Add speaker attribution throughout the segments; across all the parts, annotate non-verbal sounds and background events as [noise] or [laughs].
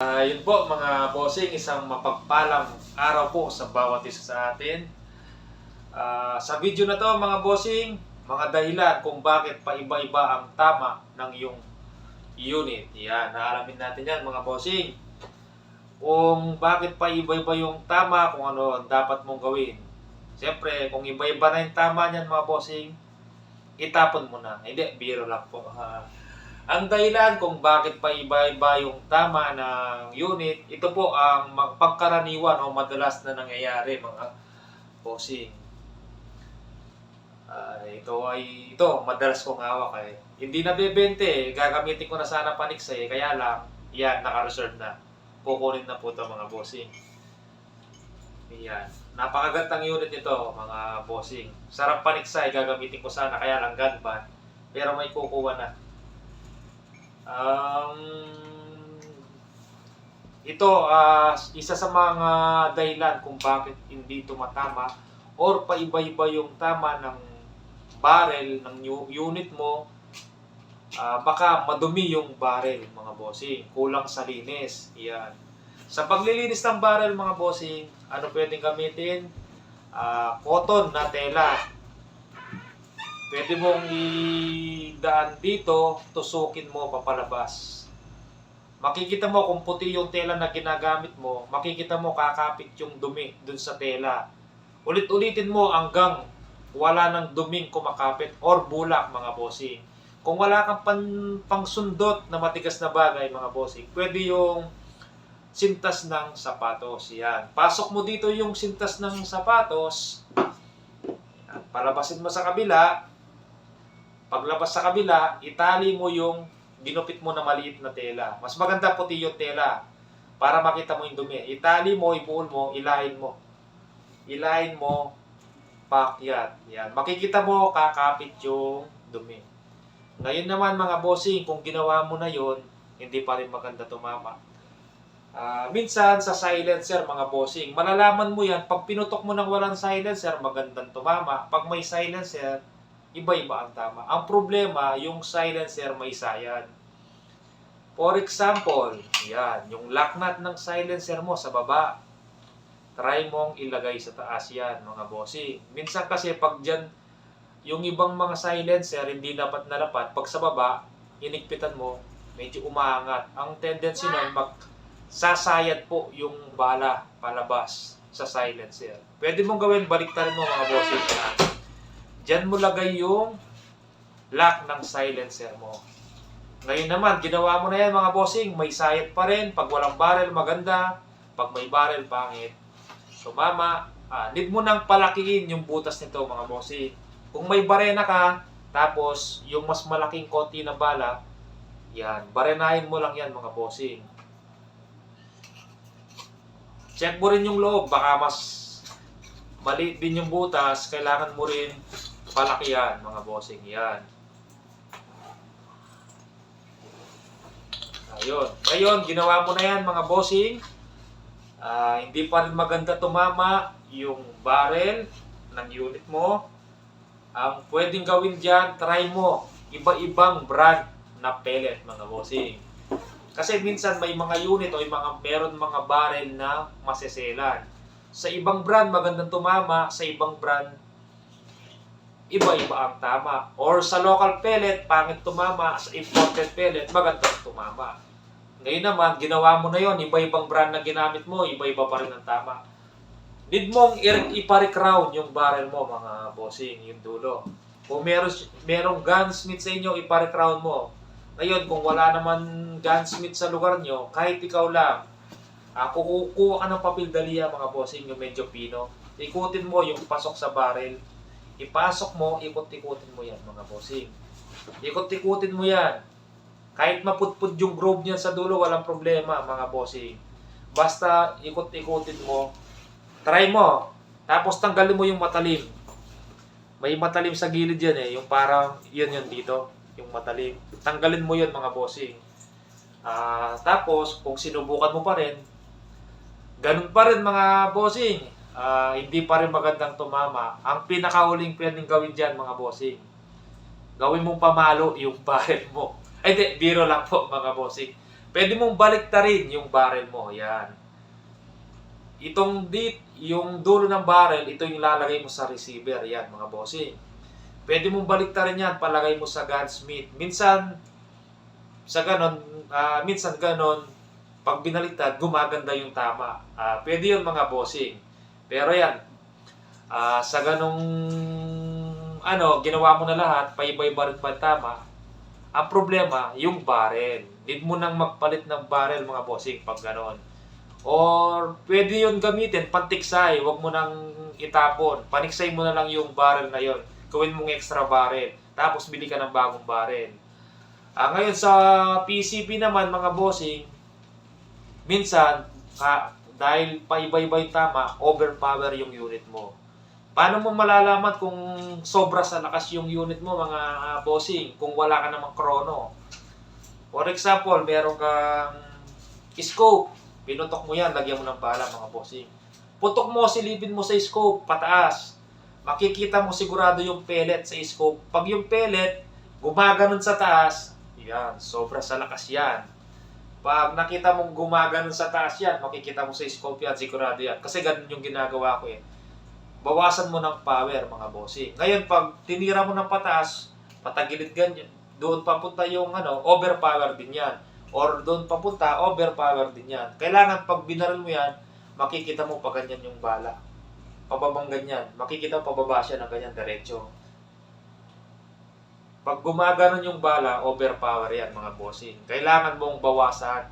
Speaker 1: Ah, yun po mga bossing, isang mapagpalang araw po sa bawat isa sa atin. Ah, sa video na to mga bossing, mga dahilan kung bakit paiba-iba ang tama ng iyong unit. Yan, naalamin natin yan mga bossing. Kung bakit paiba-iba yung tama, kung ano ang dapat mong gawin. Siyempre, kung iba-iba na yung tama niyan mga bossing, itapon mo na. Hindi, biro lang po. Ah, ang dahilan kung bakit pa iba-iba yung tama ng unit, ito po ang pagkaraniwan o madalas na nangyayari mga bossing. Ah, ito ay ito madalas kong hawak eh. Hindi na bebente eh. Gagamitin ko na sana paniksay kaya lang yan naka-reserve na. Kukunin na po ito mga bossing. Yan. Napakagandang unit nito mga bossing. Sarap paniksay gagamitin ko sana kaya lang gun ban. Pero may kukuha na. Um, ito, ah, isa sa mga dahilan kung bakit hindi tumatama or paiba-iba yung tama ng barrel ng unit mo, ah, baka madumi yung barrel, mga bossing. Kulang sa linis. Yan. Sa paglilinis ng barrel, mga bossing, ano pwedeng gamitin? Ah, cotton na tela. Pwede mong idaan dito, tusukin mo papalabas. Makikita mo kung puti yung tela na ginagamit mo, makikita mo kakapit yung dumi dun sa tela. Ulit-ulitin mo hanggang wala ng duming kumakapit or bulak mga bossing. Kung wala kang pan, pangsundot na matigas na bagay mga bossing, pwede yung sintas ng sapatos. Yan. Pasok mo dito yung sintas ng sapatos. Yan. Palabasin mo sa kabila. Paglabas sa kabila, itali mo yung ginupit mo na maliit na tela. Mas maganda puti yung tela para makita mo yung dumi. Itali mo, ibuol mo, ilahin mo. Ilahin mo, pakyat. Yan. Makikita mo, kakapit yung dumi. Ngayon naman mga bossing, kung ginawa mo na yon hindi pa rin maganda tumama. Ah, minsan sa silencer mga bossing, malalaman mo yan pag pinutok mo ng walang silencer, magandang tumama. Pag may silencer, iba-iba ang tama. Ang problema, yung silencer may sayan. For example, yan, yung lock nut ng silencer mo sa baba, try mong ilagay sa taas yan, mga bossing. Minsan kasi pag dyan, yung ibang mga silencer, hindi dapat nalapat. Pag sa baba, inigpitan mo, medyo umaangat. Ang tendency nun, mag sasayad po yung bala palabas sa silencer. Pwede mong gawin, baliktarin mo mga bossing. Diyan mo lagay yung lock ng silencer mo. Ngayon naman, ginawa mo na yan mga bossing, may sayad pa rin. Pag walang barrel, maganda. Pag may barrel, pangit. Sumama. Ah, need mo nang palakiin yung butas nito mga bossing. Kung may barena ka, tapos yung mas malaking konti na bala, yan, barenahin mo lang yan mga bossing. Check mo rin yung loob, baka mas maliit din yung butas, kailangan mo rin palakihan mga bossing yan. Ayun. Ngayon, ginawa mo na yan mga bossing. Ah, hindi pa rin maganda tumama yung barrel ng unit mo. Ang pwedeng gawin dyan, try mo iba-ibang brand na pellet mga bossing. Kasi minsan may mga unit o mga meron mga barrel na maseselan. Sa ibang brand magandang tumama, sa ibang brand iba-iba ang tama. Or sa local pellet, pangit tumama, sa imported pellet, magandang tumama. Ngayon naman, ginawa mo na yon iba-ibang brand na ginamit mo, iba-iba pa rin ang tama. Need mong ipa-recrown yung barrel mo, mga bossing, yung dulo. Kung meron, merong gunsmith sa inyo, ipa-recrown mo. Ngayon, kung wala naman gunsmith sa lugar nyo, kahit ikaw lang, ah, kukuha ka ng papel daliya, mga bossing, yung medyo pino. Ikutin mo yung pasok sa barrel. Ipasok mo, ikot-ikutin mo yan, mga bossing. Ikot-ikutin mo yan. Kahit maputput yung groove niya sa dulo, walang problema, mga bossing. Basta ikot-ikutin mo, try mo. Tapos tanggalin mo yung matalim. May matalim sa gilid yan eh, yung parang, yun yun dito, yung matalim. Tanggalin mo yun, mga bossing. Ah, tapos, kung sinubukan mo pa rin, ganun pa rin mga bossing. Ah, hindi pa rin magandang tumama. Ang pinakahuling pwedeng gawin dyan, mga bossing, gawin mong pamalo yung [laughs] barrel mo. Ay, di, biro lang po, mga bossing. Pwede mong baliktarin yung barrel mo. Yan. Itong dit, yung dulo ng barrel, ito yung lalagay mo sa receiver. Yan, mga bossing. Pwede mong baliktarin yan, palagay mo sa gunsmith. Minsan, sa ganon, ah, minsan ganon, pag binaliktad, gumaganda yung tama. Ah, pwede yun mga bossing. Pero yan, ah, sa ganong ano, ginawa mo na lahat, paibay-iba rin pa tama, ang problema, yung barrel. Need mo nang magpalit ng barrel mga bossing pag ganon. Or pwede yun gamitin, pantiksay, wag mo nang itapon. Paniksay mo na lang yung barrel na yon. Gawin mong extra barrel. Tapos bili ka ng bagong barrel. Ah, ngayon sa PCP naman mga bossing, minsan, ka, dahil paiba-iba yung tama, overpower yung unit mo. Paano mo malalaman kung sobra sa lakas yung unit mo mga ah, bossing kung wala ka namang chrono? For example, meron kang scope, pinutok mo yan, lagyan mo ng bala mga bossing. Putok mo, silipin mo sa scope, pataas. Makikita mo sigurado yung pellet sa scope. Pag yung pellet, gumaganon sa taas, yan, sobra sa lakas yan. Pag nakita mong gumaganon sa taas yan, makikita mo sa scope yan, sigurado yan. Kasi ganun yung ginagawa ko eh. Bawasan mo ng power, mga bossing. Ngayon, pag tinira mo ng pataas, patagilid ganyan, doon papunta yung ano, overpower din yan. Or doon papunta, overpower din yan. Kailangan pag binaril mo yan, makikita mo pa ganyan yung bala. Pababang ganyan. Makikita pababa siya ng ganyan, diretso. Pag gumaganon yung bala, overpower yan mga bossing. Kailangan mong bawasan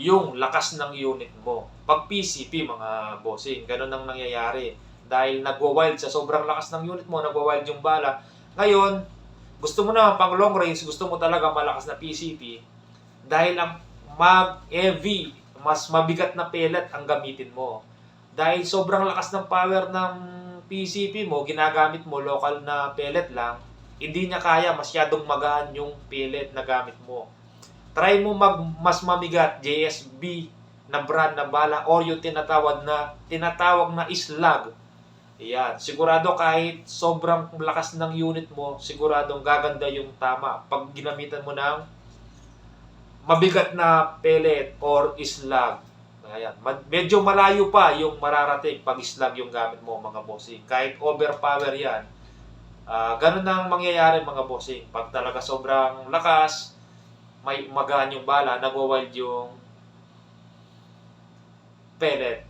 Speaker 1: yung lakas ng unit mo. Pag PCP mga bossing, ganun ang nangyayari. Dahil nagwa-wild sa sobrang lakas ng unit mo, nagwa-wild yung bala. Ngayon, gusto mo na pang long range, gusto mo talaga malakas na PCP. Dahil ang mag-heavy, mas mabigat na pellet ang gamitin mo. Dahil sobrang lakas ng power ng PCP mo, ginagamit mo local na pellet lang, hindi niya kaya masyadong magaan yung pellet na gamit mo. Try mo mag mas mamigat JSB na brand na bala or yung tinatawag na tinatawag na islag. Yan, sigurado kahit sobrang lakas ng unit mo, siguradong gaganda yung tama pag ginamitan mo ng mabigat na pellet or islag. Ayan, medyo malayo pa yung mararating pag islag yung gamit mo mga bossing. Kahit overpower yan, Ah, ganun ang mangyayari mga bossing. Pag talaga sobrang lakas, may magaan yung bala, nagwa-wild yung pellet.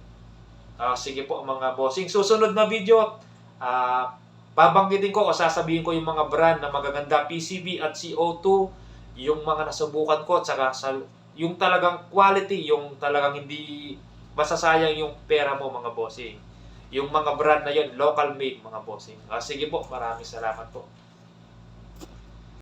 Speaker 1: Ah, sige po mga bossing. Susunod na video, ah, babanggitin ko o sasabihin ko yung mga brand na magaganda PCB at CO2, yung mga nasubukan ko, at saka sa, yung talagang quality, yung talagang hindi masasayang yung pera mo mga bossing. Yung mga brand na yun, local made mga bossing. Ah, sige po, maraming salamat po.